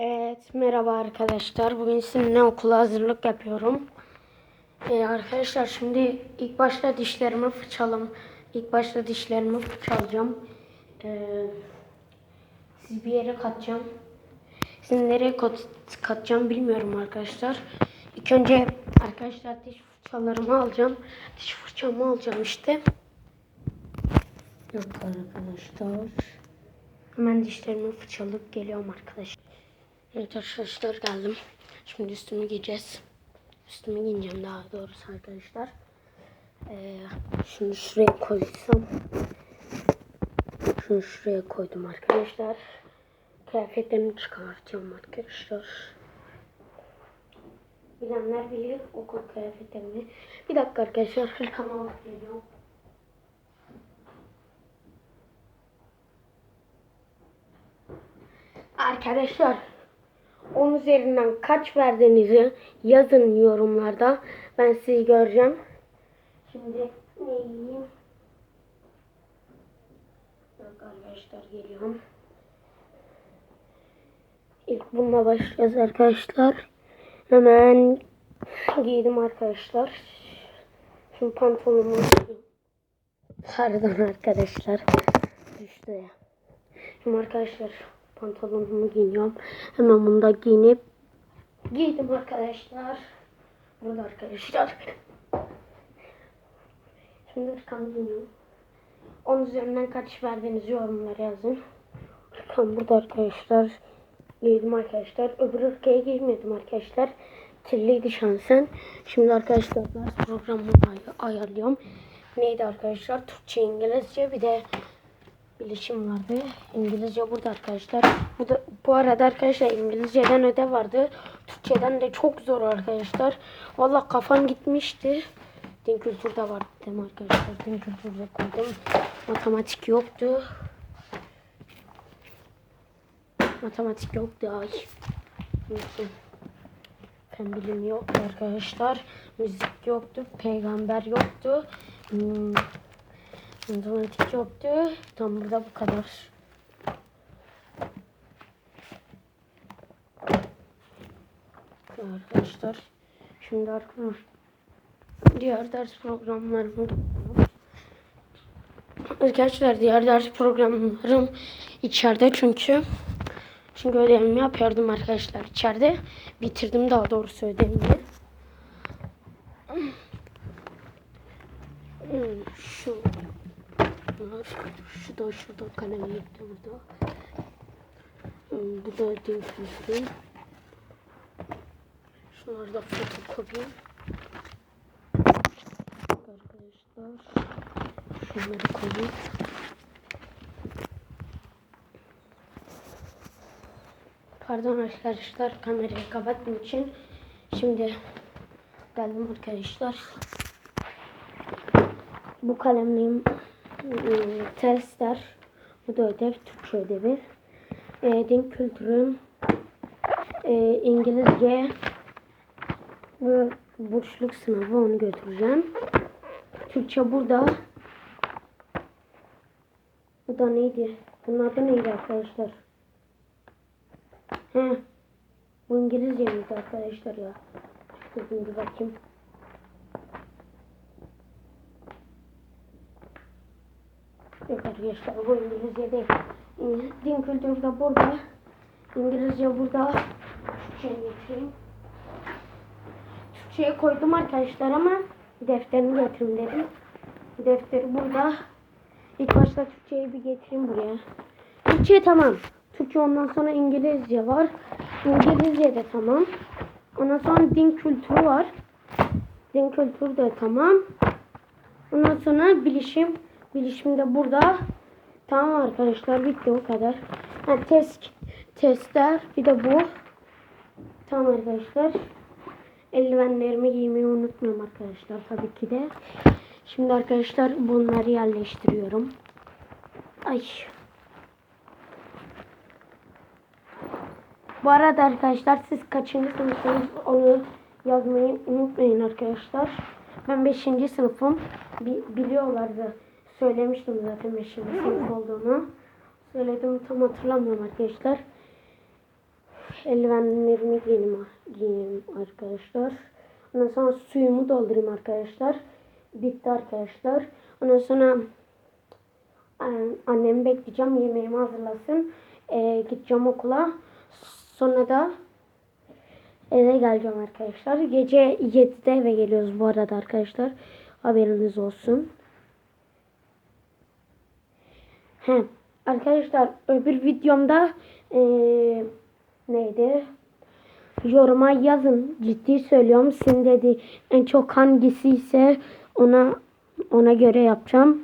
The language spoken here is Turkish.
Evet merhaba arkadaşlar. Bugün sizinle okula hazırlık yapıyorum. Ee, arkadaşlar şimdi ilk başta dişlerimi fırçalam. İlk başta dişlerimi fırçalayacağım. Ee, siz bir yere katacağım. Sizin nereye kat, katacağım bilmiyorum arkadaşlar. İlk önce arkadaşlar diş fırçalarımı alacağım. Diş fırçamı alacağım işte. Yok arkadaşlar. Hemen dişlerimi fırçalayıp geliyorum arkadaşlar. Evet arkadaşlar geldim. Şimdi üstümü giyeceğiz. Üstümü giyeceğim daha doğrusu arkadaşlar. Ee, şunu şuraya koysam. Şunu şuraya koydum arkadaşlar. Kıyafetlerimi çıkartacağım arkadaşlar. Bilenler bilir okul kıyafetlerimi. Bir dakika arkadaşlar alıp geliyorum. Arkadaşlar 10 üzerinden kaç verdiğinizi yazın yorumlarda. Ben sizi göreceğim. Şimdi ne yiyeyim? Yok arkadaşlar geliyorum. İlk bununla başlayacağız arkadaşlar. Hemen giydim arkadaşlar. Şimdi pantolonumu. Pardon arkadaşlar. Düştü ya. Şimdi arkadaşlar pantolonumu giyiniyorum. Hemen bunu da giyinip giydim arkadaşlar. Burada arkadaşlar. Şimdi ırkamı giyiniyorum. 10 üzerinden kaç verdiğinizi yorumlara yazın. Irkam burada arkadaşlar. Giydim arkadaşlar. Öbür ırkaya giymedim arkadaşlar. Kirliydi şansen. Şimdi arkadaşlar ders programını ay- ayarlıyorum. Neydi arkadaşlar? Türkçe, İngilizce bir de bilişim vardı. İngilizce burada arkadaşlar. Bu da bu arada arkadaşlar İngilizceden ödev vardı. Türkçeden de çok zor arkadaşlar. Valla kafam gitmişti. Din kültürde vardı değil mi arkadaşlar? Din kültürde koydum. Matematik yoktu. Matematik yoktu ay. Neyse. Fen bilimi yoktu arkadaşlar. Müzik yoktu. Peygamber yoktu. Hmm. Matematik yoktu. Tam burada bu kadar. Arkadaşlar şimdi arkadaşlar diğer ders programlarımı Arkadaşlar diğer ders programlarım içeride çünkü çünkü ödevimi yapıyordum arkadaşlar içeride. Bitirdim daha doğrusu ödevimi. Hmm, Şu var. Şu da şurada kalem gitti burada. Hmm, Bu da kültürü. Şunlar da fotokopi. Arkadaşlar. Şunları koyayım. Pardon arkadaşlar kamerayı kapattığım için. Şimdi geldim arkadaşlar. Bu kalemliğim testler. Bu da ödev. Türkçe ödevi. E, din kültürüm. E, İngilizce ve burçluk sınavı onu götüreceğim. Türkçe burada. Bu da neydi? Bunun adı neydi arkadaşlar? He. Bu İngilizce miydi arkadaşlar ya? Bir bakayım. Yok arkadaşlar bu İngilizce değil. Din kültürü de burada. İngilizce burada. Türkçe'ye getireyim. Türkçe'ye koydum arkadaşlar ama defterimi getirin dedim. Defteri burada. İlk başta Türkçe'yi bir getireyim buraya. Türkçe tamam. Türkçe ondan sonra İngilizce var. İngilizce de tamam. Ondan sonra din kültürü var. Din kültürü de tamam. Ondan sonra bilişim. Bilişim de burada. Tamam arkadaşlar bitti o kadar. Ha, test, testler bir de bu. Tamam arkadaşlar. Eldivenlerimi giymeyi unutmuyorum arkadaşlar tabii ki de. Şimdi arkadaşlar bunları yerleştiriyorum. Ay. Bu arada arkadaşlar siz kaçıncı sınıfsınız onu yazmayı unutmayın arkadaşlar. Ben 5. sınıfım. Bi- biliyorlardı. Söylemiştim zaten 5. sınıf olduğunu. Söyledim tam hatırlamıyorum arkadaşlar. eldivenlerimi giyeyim, giyeyim arkadaşlar. Ondan sonra suyumu doldurayım arkadaşlar. Bitti arkadaşlar. Ondan sonra e, annemi bekleyeceğim. Yemeğimi hazırlasın. E, gideceğim okula. Sonra da eve geleceğim arkadaşlar. Gece 7'de eve geliyoruz bu arada arkadaşlar. Haberiniz olsun. He, arkadaşlar öbür videomda eee, neydi? Yoruma yazın. Ciddi söylüyorum. Sizin dedi en çok hangisi ise ona ona göre yapacağım.